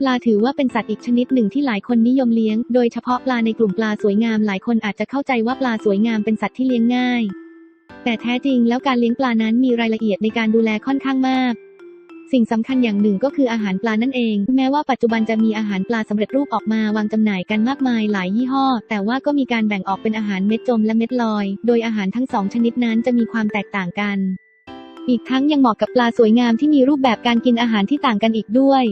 ปลาถือว่าเป็นสัตว์อีกชนิดหนึ่งที่หลายคนนิยมเลี้ยง โดยเฉพาะปลาในกลุ่มปลาสวยงามหลายคนอาจจะเข้าใจว่าปลาสวยงามเป็นสัตว์ที่เลี้ยงง่าย แต่แท้จริงแล้วการเลี้ยงปลานั้นมีรายละเอียดในการดูแลค่อนข้างมาก สิ่งสำคัญอย่างหนึ่งก็คืออาหารปลานั่นเอง แม้ว่าปัจจุบันจะมีอาหารปลาสำเร็จรูปออกมาวางจำหน่ายกันมากมายหลายยี่ห้อ แต่ว่าก็มีการแบ่งออกเป็นอาหารเม็ดจมและเม็ดลอย โดยอาหารทั้งสองชนิดนั้นจะมีความแตกต่างกัน อีกทั้งยังเหมาะกับปลาสวยงามที่มีรูปแบบการกินอาหารที่ต่างกันอีกด้วย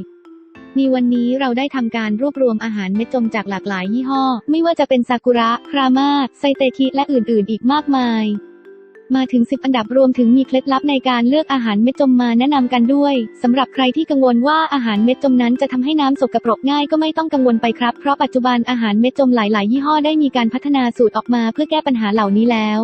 ในวันนี้เราได้ทำการรวบรวมอาหารเม็ดจมจากหลากหลายยี่ห้อ ไม่ว่าจะเป็นซากุระ ครามาไซเตคิ และอื่นๆ อีกมากมาย มาถึง 10 อันดับรวมถึงมีเคล็ดลับในการเลือกอาหารเม็ดจมมาแนะนำกันด้วยสำหรับใครที่กังวลว่าอาหารเม็ดจมนั้นจะทำให้น้ำสกปรกง่ายก็ไม่ต้องกังวลไปครับ เพราะปัจจุบันอาหารเม็ดจมหลาย ๆ ยี่ห้อได้มีการพัฒนาสูตรออกมาเพื่อแก้ปัญหาเหล่านี้แล้ว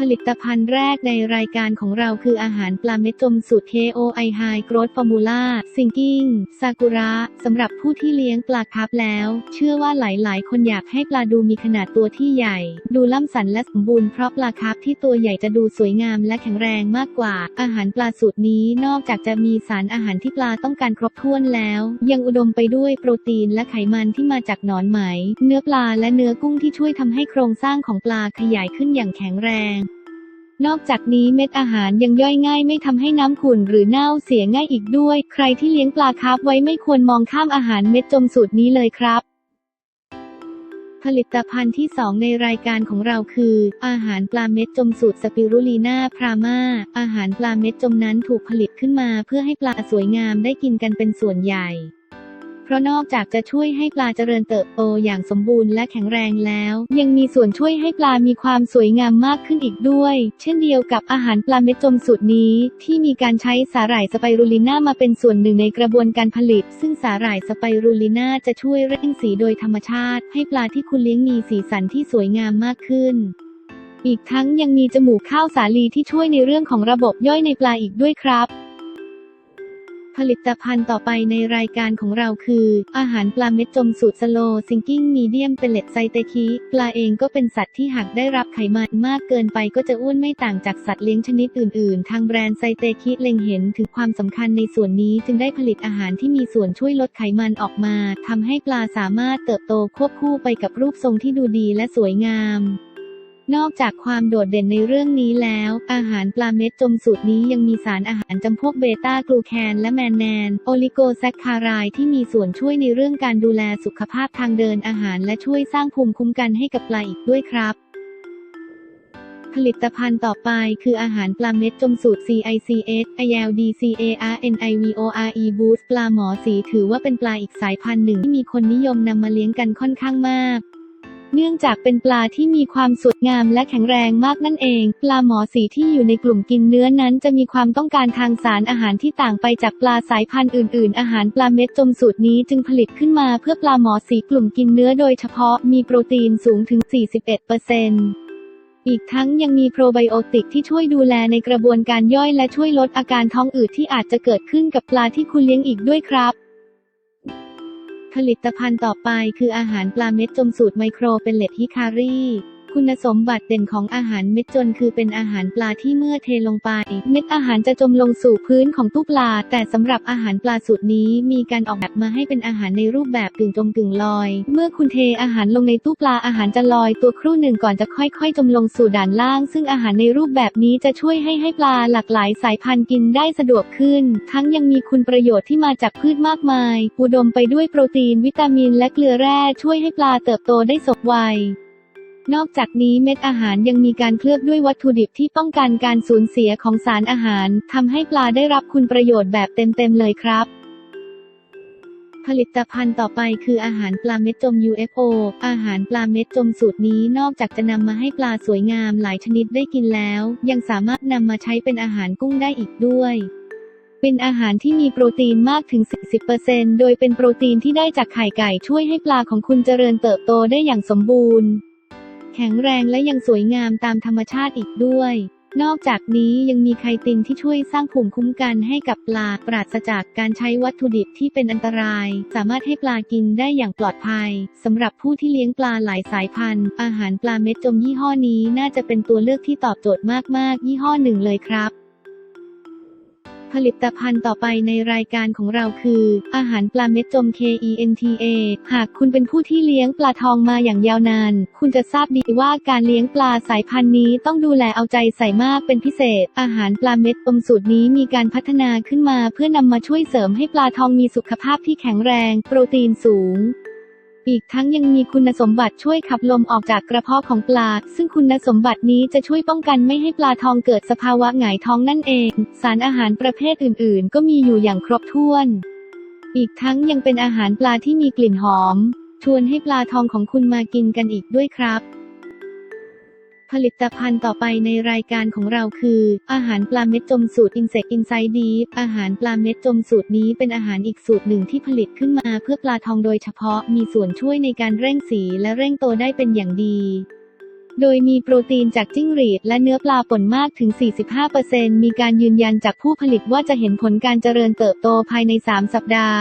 ผลิตภัณฑ์แรกในรายการของเราคืออาหารปลาเม็ดจมสูตร KOI High Growth Formula Sinking Sakura สำหรับผู้ที่เลี้ยงปลาคาร์ฟแล้ว เชื่อว่าหลายๆ คนอยากให้ปลาดูมีขนาดตัวที่ใหญ่ ดูล่ำสันและสมบูรณ์เพราะปลาคาร์ฟที่ตัวใหญ่จะดูสวยงามและแข็งแรงมากกว่า อาหารปลาสูตรนี้นอกจากจะมีสารอาหารที่ปลาต้องการครบถ้วนแล้ว ยังอุดมไปด้วยโปรตีนและไขมันที่มาจากหนอนไหม เนื้อปลาและเนื้อกุ้งที่ช่วยทำให้โครงสร้างของปลาขยายขึ้นอย่างแข็งแรง นอกจากนี้เม็ดอาหารยังย่อยง่ายไม่ทำให้น้ำขุ่นหรือเน่าเสียง่ายอีกด้วย ใครที่เลี้ยงปลาคาร์ฟไว้ไม่ควรมองข้ามอาหารเม็ดจมสูตรนี้เลยครับ ผลิตภัณฑ์ที่ 2 ในรายการของเราคือ อาหารปลาเม็ดจมสูตรสปิรุลีนาพรามาอาหารปลาเม็ดจมนั้นถูกผลิตขึ้นมา เพื่อให้ปลาสวยงามได้กินกันเป็นส่วนใหญ่ เพราะนอกจากจะช่วยให้ปลาเจริญเติบโตอย่างสมบูรณ์และแข็งแรงแล้ว ยังมีส่วนช่วยให้ปลามีความสวยงามมากขึ้นอีกด้วย เช่นเดียวกับอาหารปลาเม็ดจมสูตรนี้ ที่มีการใช้สาหร่ายสไปรูลิน่ามาเป็นส่วนหนึ่งในกระบวนการผลิต ซึ่งสาหร่ายสไปรูลิน่าจะช่วยเร่งสีโดยธรรมชาติ ให้ปลาที่คุณเลี้ยงมีสีสันที่สวยงามมากขึ้นอีกทั้งยังมีจมูกข้าวสาลีที่ช่วยในเรื่องของระบบย่อยในปลาอีกด้วยครับ ผลิตภัณฑ์ต่อไปในรายการของเราคือ อาหารปลาเม็ดจมสูตรสโลซิงกิ้งมีเดียมเป็นเลดไซเตคิปลาเองก็เป็นสัตว์ที่หากได้รับไขมันมากเกินไปก็จะอ้วนไม่ต่างจากสัตว์เลี้ยงชนิดอื่น ๆ ทางแบรนด์ไซเตคิเล็งเห็นถึงความสำคัญในส่วนนี้จึงได้ผลิตอาหารที่มีส่วนช่วยลดไขมันออกมาทำให้ปลาสามารถเติบโตควบคู่ไปกับรูปทรงที่ดูดีและสวยงาม นอกจากความโดดเด่นในเรื่องนี้แล้ว อาหารปลาเม็ดจมสูตรนี้ยังมีสารอาหารจำพวกเบต้ากลูแคนและแมนแนน โอลิโกแซคคารายที่มีส่วนช่วยในเรื่องการดูแลสุขภาพทางเดินอาหารและช่วยสร้างภูมิคุ้มกันให้กับปลาอีกด้วยครับผลิตภัณฑ์ต่อไปคืออาหารปลาเม็ดจมสูตร CICS ILDCARNIVORE Boost ปลาหมอสีถือว่าเป็นปลาอีกสายพันธุ์หนึ่งที่มีคนนิยมนำมาเลี้ยงกันค่อนข้างมาก เนื่องจากเป็นปลาที่มีความสวยงามและแข็งแรงมากนั่นเอง ปลาหมอสีที่อยู่ในกลุ่มกินเนื้อนั้นจะมีความต้องการทางสารอาหารที่ต่างไปจากปลาสายพันธุ์อื่น ๆ อาหารปลาเม็ดจมสูตรนี้จึงผลิตขึ้นมาเพื่อปลาหมอสีกลุ่มกินเนื้อโดยเฉพาะมีโปรตีนสูงถึง 41%อีกทั้งยังมีโปรไบโอติกที่ช่วยดูแลในกระบวนการย่อยและช่วยลดอาการท้องอืดที่อาจจะเกิดขึ้นกับปลาที่คุณเลี้ยงอีกด้วยครับ ผลิตภัณฑ์ต่อไปคืออาหารปลาเม็ดจมสูตรไมโครเป็นเลดฮิคารี คุณสมบัติเด่นของอาหารเม็ดจนคือเป็นอาหารปลาที่เมื่อเทลงไป เม็ดอาหารจะจมลงสู่พื้นของตู้ปลา แต่สำหรับอาหารปลาสูตรนี้มีการออกแบบมาให้เป็นอาหารในรูปแบบกึ่งจมกึ่งลอย เมื่อคุณเทอาหารลงในตู้ปลาอาหารจะลอยตัวครู่หนึ่งก่อนจะค่อยๆ จมลงสู่ด่านล่าง ซึ่งอาหารในรูปแบบนี้จะช่วยให้ให้ปลาหลากหลายสายพันธุ์กินได้สะดวกขึ้น ทั้งยังมีคุณประโยชน์ที่มาจากพืชมากมาย อุดมไปด้วยโปรตีนวิตามิน และเกลือแร่ช่วยให้ปลาเติบโตได้สมวัย นอกจากนี้เม็ดอาหารยังมีการเคลือบด้วยวัตถุดิบที่ป้องกันการสูญเสียของสารอาหารทำให้ปลาได้รับคุณประโยชน์แบบเต็มๆเลยครับ ผลิตภัณฑ์ต่อไปคืออาหารปลาเม็ดจม UFO อาหารปลาเม็ดจมสูตรนี้นอกจากจะนำมาให้ปลาสวยงามหลายชนิดได้กินแล้ว ยังสามารถนำมาใช้เป็นอาหารกุ้งได้อีกด้วยเป็นอาหารที่มีโปรตีนมากถึง 40%โดยเป็นโปรตีนที่ได้จากไข่ไก่ช่วยให้ปลาของคุณเจริญเติบโตได้อย่างสมบูรณ์ แข็งแรงและยังสวยงามตามธรรมชาติอีกด้วย นอกจากนี้ยังมีไคตินที่ช่วยสร้างภูมิคุ้มกันให้กับปลาปราศจากการใช้วัตถุดิบที่เป็นอันตราย สามารถให้ปลากินได้อย่างปลอดภัยสำหรับผู้ที่เลี้ยงปลาหลายสายพันธุ์ อาหารปลาเม็ดจมยี่ห้อนี้น่าจะเป็นตัวเลือกที่ตอบโจทย์มากๆ ยี่ห้อหนึ่งเลยครับ ผลิตภัณฑ์ต่อไปในรายการของเราคือ อาหารปลาเม็ดจม KENTA หากคุณเป็นผู้ที่เลี้ยงปลาทองมาอย่างยาวนาน คุณจะทราบดีว่าการเลี้ยงปลาสายพันธุ์นี้ต้องดูแลเอาใจใส่มากเป็นพิเศษ อาหารปลาเม็ดอมสูตรนี้มีการพัฒนาขึ้นมา เพื่อนำมาช่วยเสริมให้ปลาทองมีสุขภาพที่แข็งแรง โปรตีนสูง อีกทั้งยังมีคุณสมบัติช่วยขับลมออกจากกระเพาะของปลา ซึ่งคุณสมบัตินี้จะช่วยป้องกันไม่ให้ปลาทองเกิดสภาวะหงายท้องนั่นเอง สารอาหารประเภทอื่นๆ ก็มีอยู่อย่างครบถ้วน อีกทั้งยังเป็นอาหารปลาที่มีกลิ่นหอม ชวนให้ปลาทองของคุณมากินกันอีกด้วยครับ ผลิตภัณฑ์ต่อไปในรายการของเราคือ อาหารปลาเม็ดจมสูตร Insect Inside Deep อาหารปลาเม็ดจมสูตรนี้เป็นอาหารอีกสูตรหนึ่งที่ผลิตขึ้นมาเพื่อปลาทองโดยเฉพาะมีส่วนช่วยในการเร่งสีและเร่งโตได้เป็นอย่างดี โดยมีโปรตีนจากจิ้งหรีดและเนื้อปลาป่นมากถึง 45%มีการยืนยันจากผู้ผลิตว่าจะเห็นผลการเจริญเติบโตภายใน 3 สัปดาห์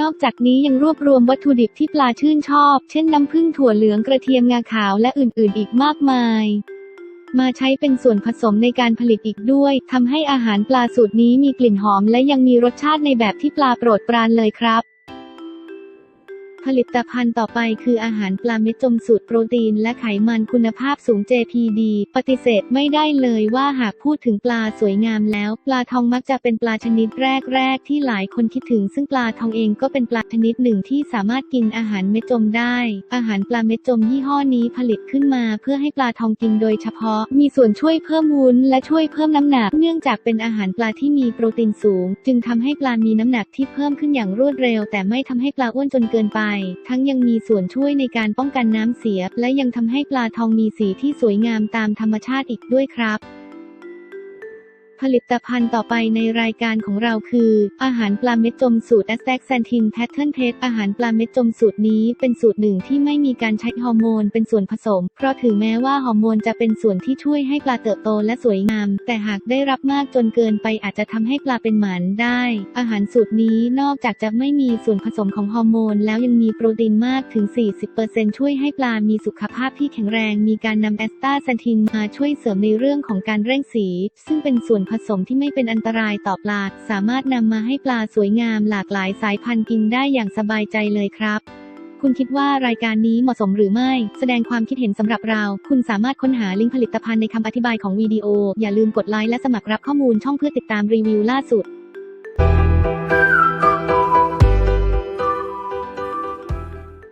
นอกจากนี้ยังรวบรวมวัตถุดิบที่ปลาชื่นชอบ เช่นน้ำผึ้งถั่วเหลืองกระเทียมงาขาวและอื่นๆ อีกมากมาย มาใช้เป็นส่วนผสมในการผลิตอีกด้วย ทำให้อาหารปลาสูตรนี้มีกลิ่นหอมและยังมีรสชาติในแบบที่ปลาโปรดปรานเลยครับ ผลิตภัณฑ์ต่อไปคืออาหารปลาเม็ดจมสูตรโปรตีนและไขมันคุณภาพสูง JPD ปฏิเสธไม่ได้เลยว่าหากพูดถึงปลาสวยงามแล้ว ปลาทองมักจะเป็นปลาชนิดแรกๆที่หลายคนคิดถึง ซึ่งปลาทองเองก็เป็นปลาชนิดหนึ่งที่สามารถกินอาหารเม็ดจมได้ อาหารปลาเม็ดจมยี่ห้อนี้ผลิตขึ้นมา เพื่อให้ปลาทองกินโดยเฉพาะ มีส่วนช่วยเพิ่มวุ้นและช่วยเพิ่มน้ำหนัก เนื่องจากเป็นอาหารปลาที่มีโปรตีนสูง จึงทำให้ปลามีน้ำหนักที่เพิ่มขึ้นอย่างรวดเร็ว แต่ไม่ทำให้ปลาอ้วนจนเกินไปทั้งยังมีส่วนช่วยในการป้องกันน้ำเสีย และยังทำให้ปลาทองมีสีที่สวยงามตามธรรมชาติอีกด้วยครับ ผลิตภัณฑ์ต่อไปในรายการของเราคือ อาหารปลาเม็ดจมสูตร a s t a x a n t i n Pattern p a s t อาหารปลาเม็ดจมสูตรนี้เป็นสูตรหนึ่งที่ไม่มีการใช้ฮอร์โมนเป็นส่วนผสม เพราะถึงแม้ว่าฮอร์โมนจะเป็นส่วนที่ช่วยให้ปลาเติบโตและสวยงาม แต่หากได้รับมากจนเกินไปอาจจะทำให้ปลาเป็นหมันได้ อาหารสูตรนี้นอกจากจะไม่มีส่วนผสมของฮอร์โมน แล้วยังมีโปรตีนมากถึง 40%ช่วยให้ปลามีสุขภาพที่แข็งแรง มีการนำแอสตาแซนทินมาช่วยเสริมในเรื่องของการเร่งสี ซึ่งเป็นส่วนผสมที่ไม่เป็นอันตรายต่อปลา สามารถนำมาให้ปลาสวยงามหลากหลายสายพันธุ์กินได้อย่างสบายใจเลยครับ คุณคิดว่ารายการนี้เหมาะสมหรือไม่ แสดงความคิดเห็นสำหรับเรา คุณสามารถค้นหาลิงก์ผลิตภัณฑ์ในคำอธิบายของวิดีโอ อย่าลืมกดไลค์และสมัครรับข้อมูลช่องเพื่อติดตามรีวิวล่าสุด